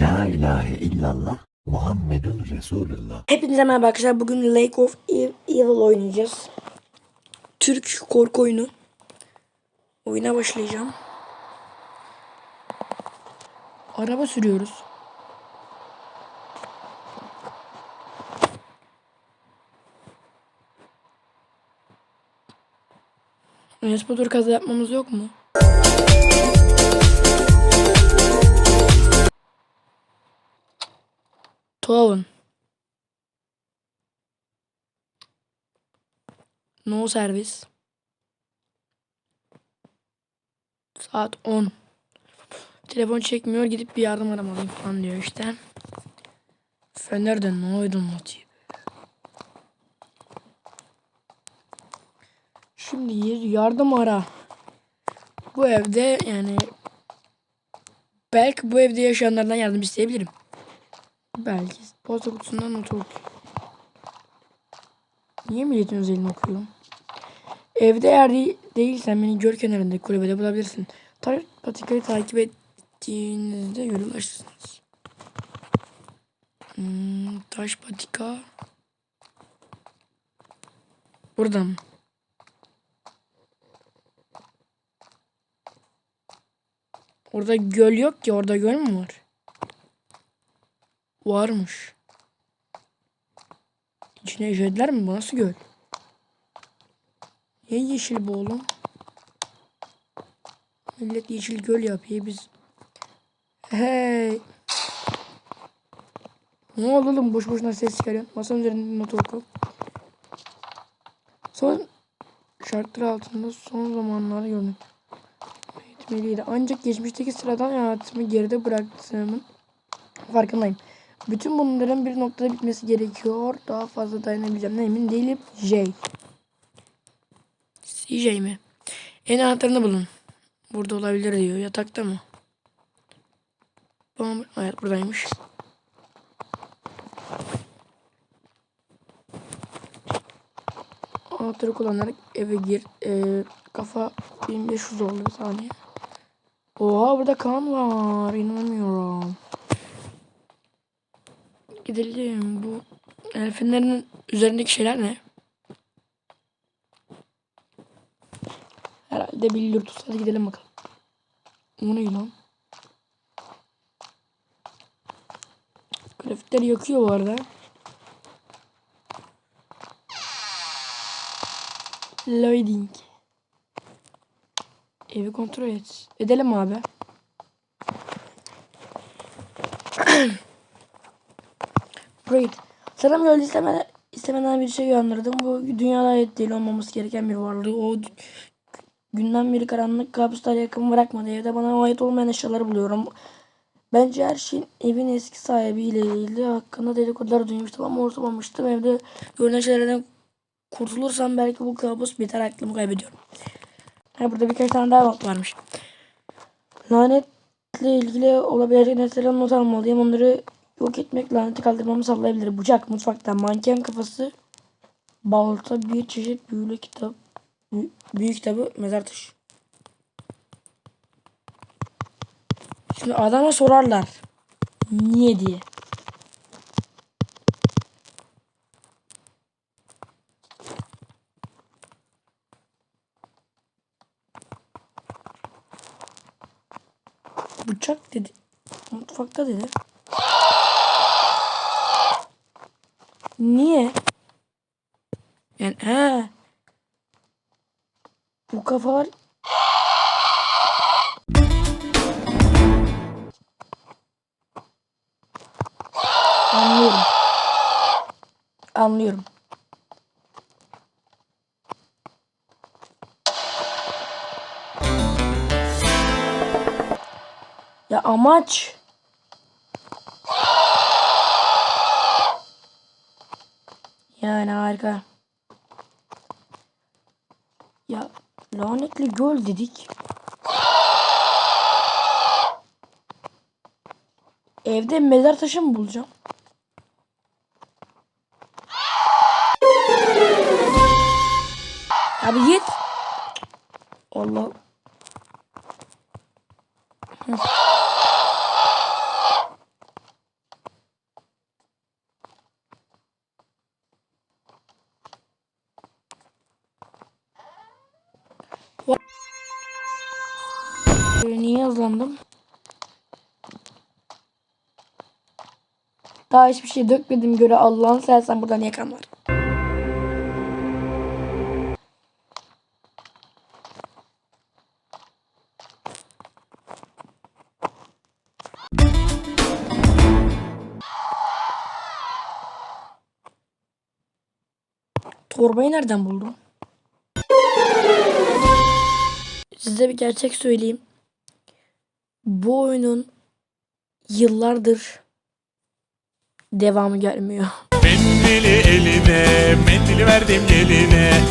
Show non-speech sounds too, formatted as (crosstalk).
La ilahe illallah Muhammedun Resulullah. Hepinize merhaba arkadaşlar. Bugün Lake of Ev- Evil oynayacağız. Türk korku oyunu. Oyuna başlayacağım. Araba sürüyoruz. Batur kaza yapmamız yok mu? Town. No servis. Saat 10. Telefon çekmiyor gidip bir yardım aramalıyım falan diyor işte. Fener'de ne oydun motivi? Şimdi yardım ara. Bu evde yani belki bu evde yaşayanlardan yardım isteyebilirim. Belki posta kutusundan not okuyorum. Niye milletin özelini okuyorum? Evde eğer değil, değilsen beni göl kenarındaki kulübede bulabilirsin. Tarih patikayı takip ettiğinizde ulaşırsınız. Hmm, taş patika. Burada mı? Orada göl yok ki. Orada göl mü var? Varmış. İçine işediler mi? Bu nasıl göl? Niye yeşil bu oğlum? Millet yeşil göl yapıyor biz. Hey. Ne oldu oğlum boş boşuna ses çıkarıyorsun. Masanın üzerinde not oku. Son şartlar altında son zamanlarda gördüm. Etmeliydi. Ancak geçmişteki sıradan hayatımı geride bıraktığımın farkındayım. Bütün bunların bir noktada bitmesi gerekiyor. Daha fazla dayanabileceğim. Emin değilim. J. CJ mi? En anahtarını bulun. Burada olabilir diyor. Yatakta mı? Bom evet buradaymış. Anahtarı kullanarak eve gir. Ee, kafa 1500 oldu bir saniye. Oha burada kan var. İnanamıyorum. Gidelim. Bu elfinlerin üzerindeki şeyler ne? Herhalde yurtus. Hadi gidelim bakalım. O ne lan? Grafitleri yakıyor bu arada. Loading. Evi kontrol et. Edelim abi. (clears throat) Burayı. Sanırım öyle isteme, istemeden bir şey uyandırdım. Bu dünyada ait değil olmaması gereken bir varlığı. O günden beri karanlık kabuslara yakın bırakmadı. Evde bana ait olmayan eşyaları buluyorum. Bence her şeyin evin eski sahibiyle ilgili hakkında dedikodular duymuştum ama umursamamıştım. Evde görünen şeylerden kurtulursam belki bu kabus biter aklımı kaybediyorum. Ha, burada birkaç tane daha not varmış. Lanetle ilgili olabilecek nesnelerden not almalıyım. Onları yok etmek laneti kaldırmamı sağlayabilir. Bıçak mutfaktan manken kafası balta bir çeşit büyülü kitap bü- büyük kitabı mezar taşı. Şimdi adama sorarlar. Niye diye. Bıçak dedi. Mutfakta dedi. Niye? Yani he. Bu kafalar Anlıyorum. Anlıyorum. Ya amaç Yani harika. Ya lanetli göl dedik. Evde mezar taşı mı bulacağım? Abi git. Allah. Niye yazlandım? Daha hiçbir şey dökmedim göre Allah'ın sersen buradan yakan var. Torbayı nereden buldum? Size bir gerçek söyleyeyim. Bu oyunun yıllardır devamı gelmiyor. Mendili eline, mendili verdim eline.